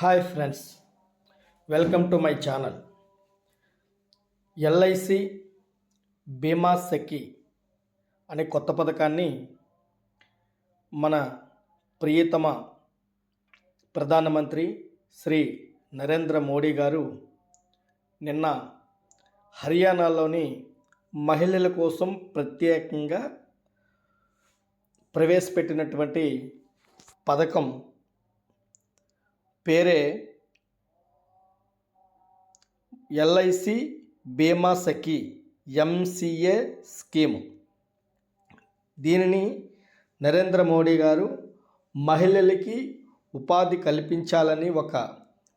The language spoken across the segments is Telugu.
Hi friends welcome to my channel LIC Bima Sakhi అనే కొత్త పథకాన్ని మన ప్రియతమ ప్రధానమంత్రి శ్రీ నరేంద్ర మోడీ గారు నిన్న హర్యానాలోని మహిళల కోసం ప్రత్యేకంగా ప్రవేశపెట్టినటువంటి పథకం పేరే ఎల్ఐసి బీమా సఖి ఎంసీఏ స్కీమ్. దీనిని నరేంద్ర మోడీ గారు మహిళలకి ఉపాధి కల్పించాలని ఒక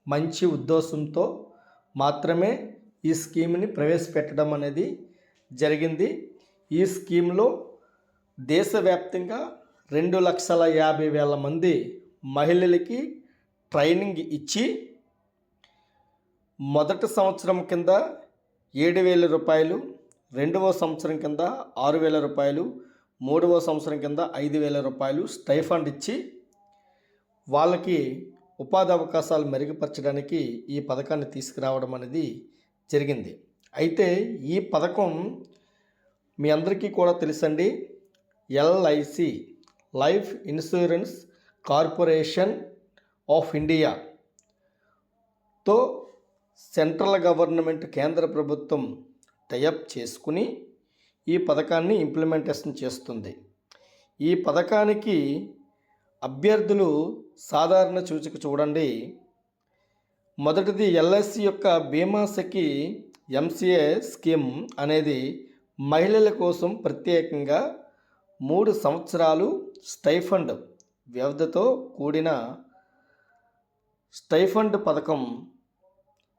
మంచి ఉద్దేశంతో మాత్రమే ఈ స్కీమ్ని ప్రవేశపెట్టడం అనేది జరిగింది. ఈ స్కీమ్లో దేశవ్యాప్తంగా రెండు లక్షల యాభై వేల మంది మహిళలకి ట్రైనింగ్ ఇచ్చి మొదటి సంవత్సరం కింద ఏడు వేల రూపాయలు రెండవ సంవత్సరం కింద ఆరు వేల రూపాయలు మూడవ సంవత్సరం కింద ఐదు వేల రూపాయలు స్టైఫండ్ ఇచ్చి వాళ్ళకి ఉపాధి అవకాశాలు మెరుగుపరచడానికి ఈ పథకాన్ని తీసుకురావడం అనేది జరిగింది. అయితే ఈ పథకం మీ అందరికీ కూడా తెలుసండి. LIC life insurance corporation of ఇండియాతో central government కేంద్ర ప్రభుత్వం టైప్ చేసుకుని ఈ పథకాన్ని ఇంప్లిమెంటేషన్ చేస్తుంది. ఈ పథకానికి అభ్యర్థులు సాధారణ సూచిక చూడండి. మొదటిది ఎల్ఐసి యొక్క బీమా సఖి ఎంసీఏ స్కీమ్ అనేది మహిళల కోసం ప్రత్యేకంగా మూడు సంవత్సరాలు స్టైఫండ్ వ్యవధితో కూడిన స్టైఫండ్ పథకం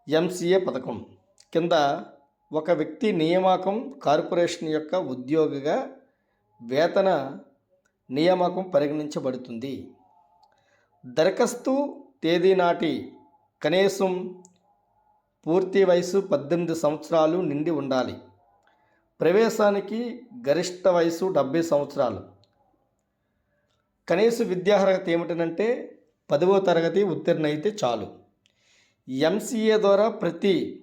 ఎంసీఏ పథకం కింద ఒక వ్యక్తి నియామకం కార్పొరేషన్ యొక్క ఉద్యోగిగా వేతన నియామకం పరిగణించబడుతుంది. దరఖాస్తు తేదీ నాటి కనీసం పూర్తి వయసు పద్దెనిమిది సంవత్సరాలు నిండి ఉండాలి. ప్రవేశానికి గరిష్ట వయసు డెబ్బై సంవత్సరాలు. కనీస విద్యార్హత ఏమిటంటే పదవ తరగతి ఉత్తీర్ణ అయితే చాలు. ఎంసీఏ ద్వారా ప్రతి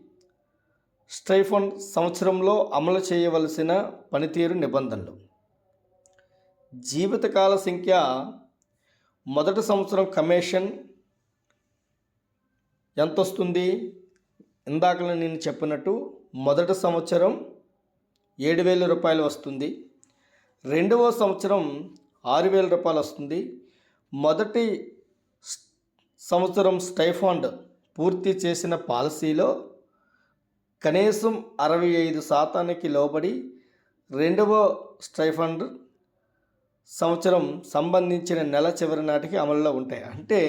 స్టైఫండ్ సంవత్సరంలో అమలు చేయవలసిన పనితీరు నిబంధనలు. జీవితకాల సంఖ్య మొదటి సంవత్సరం కమిషన్ ఎంత వస్తుంది ఇందాక నేను చెప్పినట్టు మొదటి సంవత్సరం ఏడు వేల రూపాయలు వస్తుంది. రెండవ సంవత్సరం ఆరు వేల రూపాయలు వస్తుంది. మొదటి సంవత్సరం స్టైఫండ్ పూర్తి చేసిన పాలసీలో కనీసం అరవై ఐదు శాతానికి లోబడి రెండవ స్టైఫండ్ సంవత్సరం సంబంధించిన నెల చివరి నాటికి అమలులో ఉంటాయి. అంటే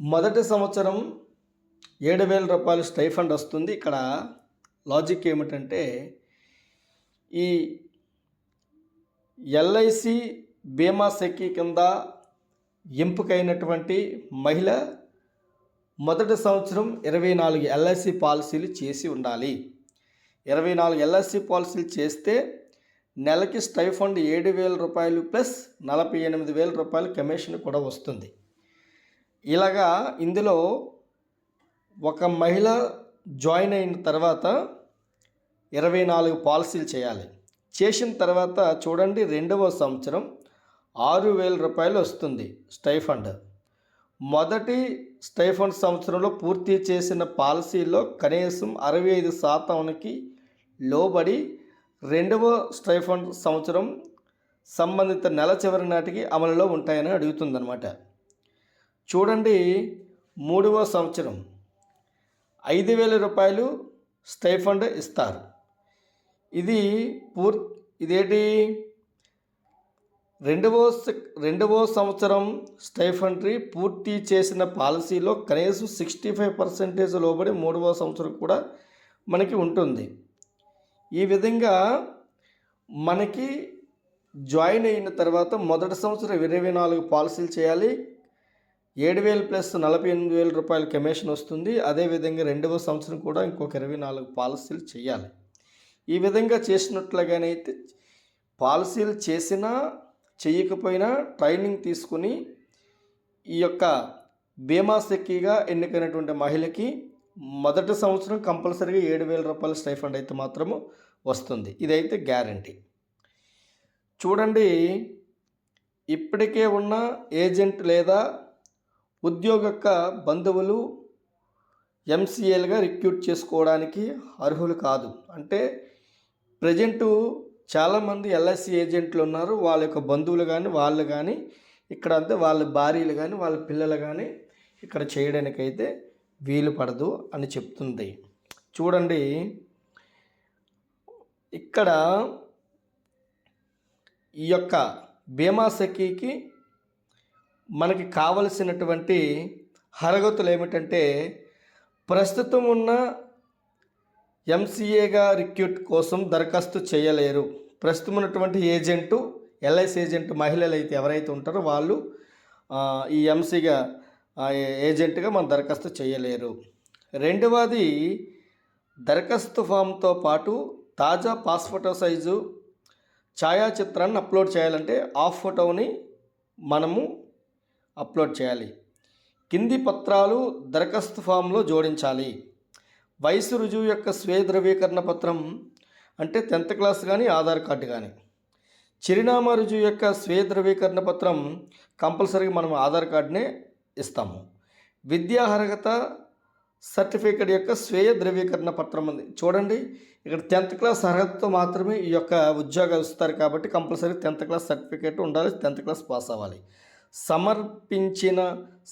మొదటి సంవత్సరం ఏడు వేల రూపాయలు స్టైఫండ్ వస్తుంది. ఇక్కడ లాజిక్ ఏమిటంటే ఈ ఎల్ఐసి బీమా సెక్కి కింద ఎంపికైనటువంటి మహిళ మొదటి సంవత్సరం ఇరవై నాలుగు ఎల్ఐసి పాలసీలు చేసి ఉండాలి. ఇరవై నాలుగు ఎల్ఐసి పాలసీలు చేస్తే నెలకి స్టైఫండ్ ఏడు వేల రూపాయలు ప్లస్ నలభై ఎనిమిది వేల రూపాయలు కమిషన్ కూడా వస్తుంది. ఇలాగా ఇందులో ఒక మహిళ జాయిన్ అయిన తర్వాత ఇరవై నాలుగు పాలసీలు చేయాలి. చేసిన తర్వాత చూడండి రెండవ సంవత్సరం ఆరు వేల రూపాయలు వస్తుంది స్టైఫండ్. మొదటి స్టైఫండ్ సంవత్సరంలో పూర్తి చేసిన పాలసీలో కనీసం అరవై ఐదు శాతానికి లోబడి రెండవ స్టైఫండ్ సంవత్సరం సంబంధిత నెల చివరి నాటికి అమలులో ఉంటాయని అడుగుతుందన్నమాట. చూడండి మూడవ సంవత్సరం. ఐదు వేల రూపాయలు స్టైఫండ్ ఇస్తారు. ఇది పూర్ ఇదేంటి? రెండవ రెండవ సంవత్సరం స్టైఫండ్రీ పూర్తి చేసిన పాలసీలో కనీసం సిక్స్టీ ఫైవ్ పర్సెంటేజ్ లోబడి మూడవ సంవత్సరం కూడా మనకి ఉంటుంది. ఈ విధంగా మనకి జాయిన్ అయిన తర్వాత మొదటి సంవత్సరం ఇరవై నాలుగు పాలసీలు చేయాలి. ఏడు వేలు ప్లస్ నలభై ఎనిమిది వేల రూపాయల కమిషన్ వస్తుంది. అదేవిధంగా రెండవ సంవత్సరం కూడా ఇంకొక ఇరవై నాలుగు పాలసీలు చేయాలి. ఈ విధంగా చేసినట్లుగానైతే పాలసీలు చేసినా చేయకపోయినా ట్రైనింగ్ తీసుకుని ఈ యొక్క బీమా సెక్కిగా ఎన్నికైనటువంటి మహిళకి మొదటి సంవత్సరం కంపల్సరీగా ఏడు వేల రూపాయల స్టైఫండ్ అయితే మాత్రము వస్తుంది. ఇదైతే గ్యారంటీ. చూడండి ఇప్పటికే ఉన్న ఏజెంట్ లేదా ఉద్యోగ యొక్క బంధువులు ఎంసీఏలుగా రిక్రూట్ చేసుకోవడానికి అర్హులు కాదు. అంటే ప్రజెంటు చాలామంది ఎల్ఐసి ఏజెంట్లు ఉన్నారు. వాళ్ళ యొక్క బంధువులు కానీ వాళ్ళు కానీ ఇక్కడ అంతే వాళ్ళ భార్యలు కానీ వాళ్ళ పిల్లలు కానీ ఇక్కడ చేయడానికైతే వీలు పడదు అని చెప్తుంది. చూడండి ఇక్కడ ఈ యొక్క బీమా సఖీకి మనకి కావలసినటువంటి హరగతులు ఏమిటంటే ప్రస్తుతం ఉన్న ఎంసీఏగా రిక్రూట్ కోసం దరఖాస్తు చేయలేరు. ప్రస్తుతం ఉన్నటువంటి ఏజెంటు ఎల్ఐసి ఏజెంట్ మహిళలు అయితే ఎవరైతే ఉంటారో వాళ్ళు ఈ ఎంసీగా ఏజెంట్గా మనం దరఖాస్తు చేయలేరు. రెండవది దరఖాస్తు ఫామ్తో పాటు తాజా పాస్ఫోటో సైజు ఛాయాచిత్రాన్ని అప్లోడ్ చేయాలంటే ఆఫ్ ఫోటోని మనము అప్లోడ్ చేయాలి. కింది పత్రాలు దరఖాస్తు ఫామ్లో జోడించాలి. వయసు రుజువు యొక్క స్వీయ ధృవీకరణ పత్రం అంటే టెన్త్ క్లాస్ కానీ ఆధార్ కార్డు కానీ. చిరునామా రుజువు యొక్క స్వీయ ధృవీకరణ పత్రం కంపల్సరీగా మనం ఆధార్ కార్డునే ఇస్తాము. విద్యా అర్హత సర్టిఫికేట్ యొక్క స్వీయ ధృవీకరణ పత్రం ఉంది. చూడండి ఇక్కడ టెన్త్ క్లాస్ అర్హతతో మాత్రమే ఈ యొక్క ఉద్యోగాలు ఇస్తారు కాబట్టి కంపల్సరీ టెన్త్ క్లాస్ సర్టిఫికేట్ ఉండాలి టెన్త్ క్లాస్ పాస్ అవ్వాలి. సమర్పించిన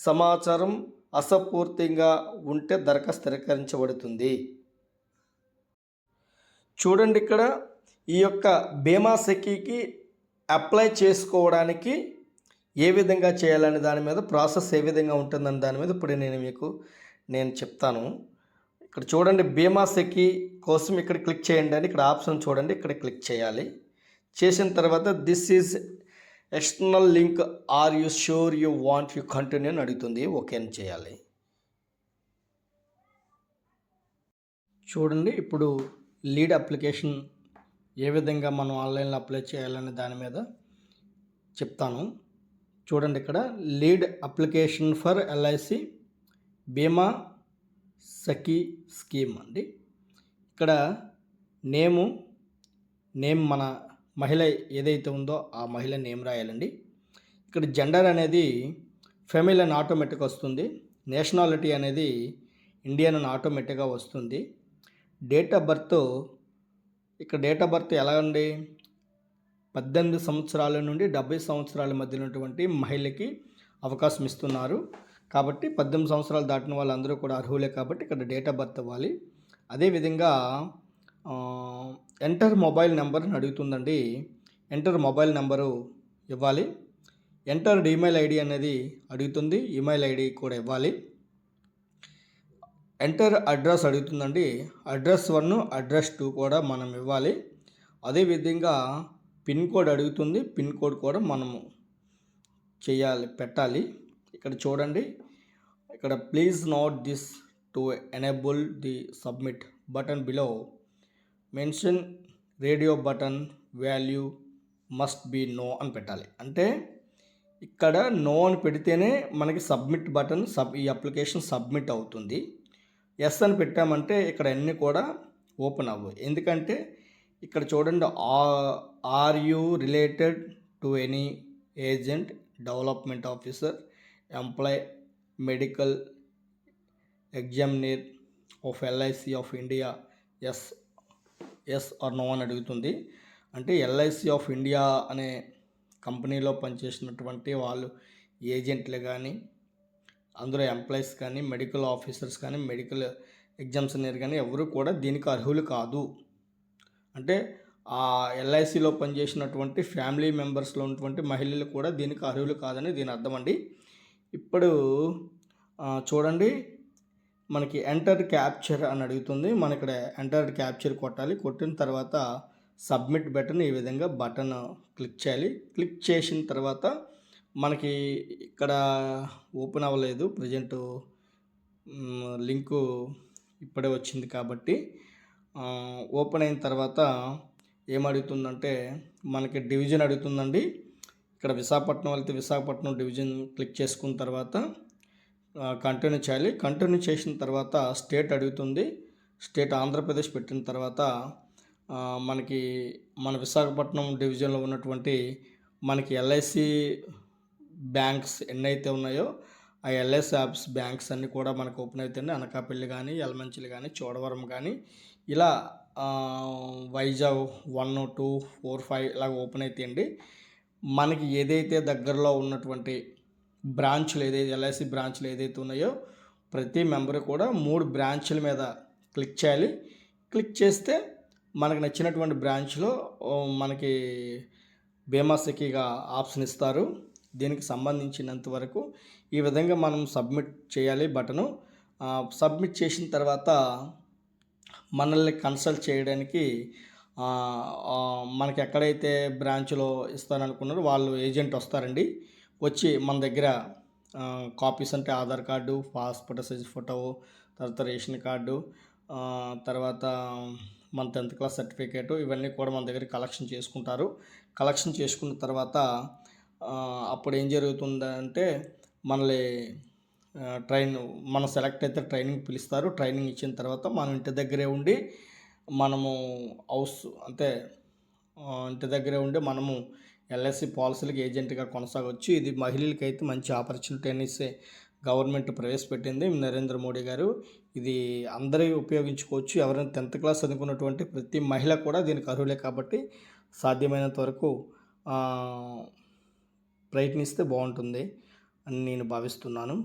సమాచారం అసపూర్తిగా ఉంటే దరఖాస్తు తిరస్కరించబడుతుంది. చూడండి ఇక్కడ ఈ యొక్క బీమా సెకీకి అప్లై చేసుకోవడానికి ఏ విధంగా చేయాలనే దాని మీద ప్రాసెస్ ఏ విధంగా ఉంటుందని దాని మీద ఇప్పుడు నేను మీకు నేను చెప్తాను. ఇక్కడ చూడండి బీమా సెకీ కోసం ఇక్కడ క్లిక్ చేయండి అని ఇక్కడ ఆప్షన్ చూడండి ఇక్కడ క్లిక్ చేయాలి. చేసిన తర్వాత this is external link are you sure you want you continue అని అడుగుతుంది. ఓకే అని చేయాలి. చూడండి ఇప్పుడు లీడ్ అప్లికేషన్ ఏ విధంగా మనం ఆన్లైన్లో అప్లై చేయాలనే దాని మీద చెప్తాను. చూడండి ఇక్కడ లీడ్ అప్లికేషన్ ఫర్ ఎల్ఐసి బీమా సఖీ స్కీమ్ అండి. ఇక్కడ నేము నేమ్ మన మహిళ ఏదైతే ఉందో ఆ మహిళ నేమ్ రాయాలండి. ఇక్కడ జెండర్ అనేది ఫెమిల్ అని ఆటోమేటిక్ వస్తుంది. నేషనాలిటీ అనేది ఇండియన్ అని ఆటోమేటిక్గా వస్తుంది. డేట్ ఆఫ్ బర్త్ ఇక్కడ డేట్ ఆఫ్ బర్త్ ఎలా అండి పద్దెనిమిది సంవత్సరాల నుండి డెబ్బై సంవత్సరాల మధ్య ఉన్నటువంటి మహిళకి అవకాశం ఇస్తున్నారు. కాబట్టి పద్దెనిమిది సంవత్సరాలు దాటిన వాళ్ళందరూ కూడా అర్హులే కాబట్టి ఇక్కడ డేట్ ఆఫ్ బర్త్ ఇవ్వాలి. అదేవిధంగా ఎంటర్ మొబైల్ నెంబర్ని అడుగుతుందండి. ఎంటర్ మొబైల్ నెంబరు ఇవ్వాలి. ఎంటర్ ఈమెయిల్ ఐడి అనేది అడుగుతుంది. ఈమెయిల్ ఐడి కూడా ఇవ్వాలి. ఎంటర్ అడ్రస్ అడుగుతుందండి. అడ్రస్ వన్ అడ్రస్ టూ కూడా మనం ఇవ్వాలి. అదేవిధంగా పిన్ కోడ్ అడుగుతుంది. పిన్ కోడ్ కూడా మనము చేయాలి పెట్టాలి. ఇక్కడ చూడండి. ఇక్కడ please note this to enable the submit button below mention radio button value must be no అని పెట్టాలి. అంటే ఇక్కడ నో అని పెడితేనే మనకి సబ్మిట్ బటన్ సబ్ ఈ అప్లికేషన్ సబ్మిట్ అవుతుంది. ఎస్ అని పెట్టామంటే ఇక్కడ అన్నీ కూడా ఓపెన్ అవ్వవు. ఎందుకంటే ఇక్కడ చూడండి are you related to any agent development officer employee medical examiner of LIC of India yes yes or no అని అడుగుతుంది. అంటే ఎల్ఐసి ఆఫ్ ఇండియా అనే కంపెనీలో పనిచేసినటువంటి వాళ్ళు ఏజెంట్లు కానీ అందులో ఎంప్లాయీస్ కానీ మెడికల్ ఆఫీసర్స్ కానీ మెడికల్ ఎగ్జామ్షనర్ కానీ ఎవరు కూడా దీనికి అర్హులు కాదు. అంటే ఆ ఎల్ఐసిలో పనిచేసినటువంటి ఫ్యామిలీ మెంబర్స్లో ఉన్నటువంటి మహిళలు కూడా దీనికి అర్హులు కాదని దీని అర్థం అండి. ఇప్పుడు చూడండి. మనకి ఎంటర్ క్యాప్చర్ అని అడుగుతుంది. మన ఇక్కడ ఎంటర్ క్యాప్చర్ కొట్టాలి. కొట్టిన తర్వాత సబ్మిట్ బటన్ ఈ విధంగా బటన్ క్లిక్ చేయాలి. క్లిక్ చేసిన తర్వాత మనకి ఇక్కడ ఓపెన్ అవ్వలేదు. ప్రజెంట్ లింకు ఇప్పుడే వచ్చింది కాబట్టి ఓపెన్ అయిన తర్వాత ఏమడుగుతుందంటే మనకి డివిజన్ అడుగుతుందండి. ఇక్కడ విశాఖపట్నం వెళ్తే విశాఖపట్నం డివిజన్ క్లిక్ చేసుకున్న తర్వాత కంటిన్యూ చేయాలి. కంటిన్యూ చేసిన తర్వాత స్టేట్ అడుగుతుంది. స్టేట్ ఆంధ్రప్రదేశ్ పెట్టిన తర్వాత మనకి మన విశాఖపట్నం డివిజన్లో ఉన్నటువంటి మనకి ఎల్ఐసి బ్యాంక్స్ ఎన్నైతే ఉన్నాయో ఆ ఎల్ఐసి యాప్స్ బ్యాంక్స్ అన్నీ కూడా మనకు ఓపెన్ అవుతుంది అనకాపల్లి కానీ యలమంచిలి కానీ చోడవరం కానీ ఇలా Vizag one two four five ఇలా ఓపెన్ అవుతాయండి మనకి ఏదైతే దగ్గరలో ఉన్నటువంటి బ్రాంచ్లు ఏదైతే ఎల్ఐసి బ్రాంచ్లు ఏదైతే ఉన్నాయో ప్రతి మెంబర్ కూడా మూడు బ్రాంచ్ల మీద క్లిక్ చేయాలి. క్లిక్ చేస్తే మనకు నచ్చినటువంటి బ్రాంచ్లో మనకి బీమా సెకీగా ఆప్షన్ ఇస్తారు. దీనికి సంబంధించినంత వరకు ఈ విధంగా మనం సబ్మిట్ చేయాలి బటను. సబ్మిట్ చేసిన తర్వాత మనల్ని కన్సల్ట్ చేయడానికి మనకి ఎక్కడైతే బ్రాంచ్లో ఇస్తారనుకున్నారో వాళ్ళు ఏజెంట్ వస్తారండి. వచ్చి మన దగ్గర కాపీస్ అంటే Aadhaar card passport size photo తర్వాత రేషన్ కార్డు తర్వాత మన టెన్త్ క్లాస్ సర్టిఫికేటు ఇవన్నీ కూడా మన దగ్గర కలెక్షన్ చేసుకుంటారు. కలెక్షన్ చేసుకున్న తర్వాత అప్పుడు ఏం జరుగుతుందంటే మనల్ని ట్రైన్ మనం సెలెక్ట్ అయితే ట్రైనింగ్ పిలుస్తారు. ట్రైనింగ్ ఇచ్చిన తర్వాత మనం ఇంటి దగ్గరే ఉండి మనము హౌస్ అంటే ఇంటి దగ్గరే ఉండి మనము ఎల్ఐసి పాలసీలకు ఏజెంట్గా కొనసాగవచ్చు ఇది మహిళలకి అయితే మంచి ఆపర్చునిటీ అనేసి గవర్నమెంట్ ప్రవేశపెట్టింది నరేంద్ర మోడీ గారు. ఇది అందరూ ఉపయోగించుకోవచ్చు. ఎవరైనా టెన్త్ క్లాస్ చదువుకున్నటువంటి ప్రతి మహిళ కూడా దీనికి అర్హులే కాబట్టి సాధ్యమైనంత వరకు ప్రయత్నిస్తే బాగుంటుంది అని నేను భావిస్తున్నాను.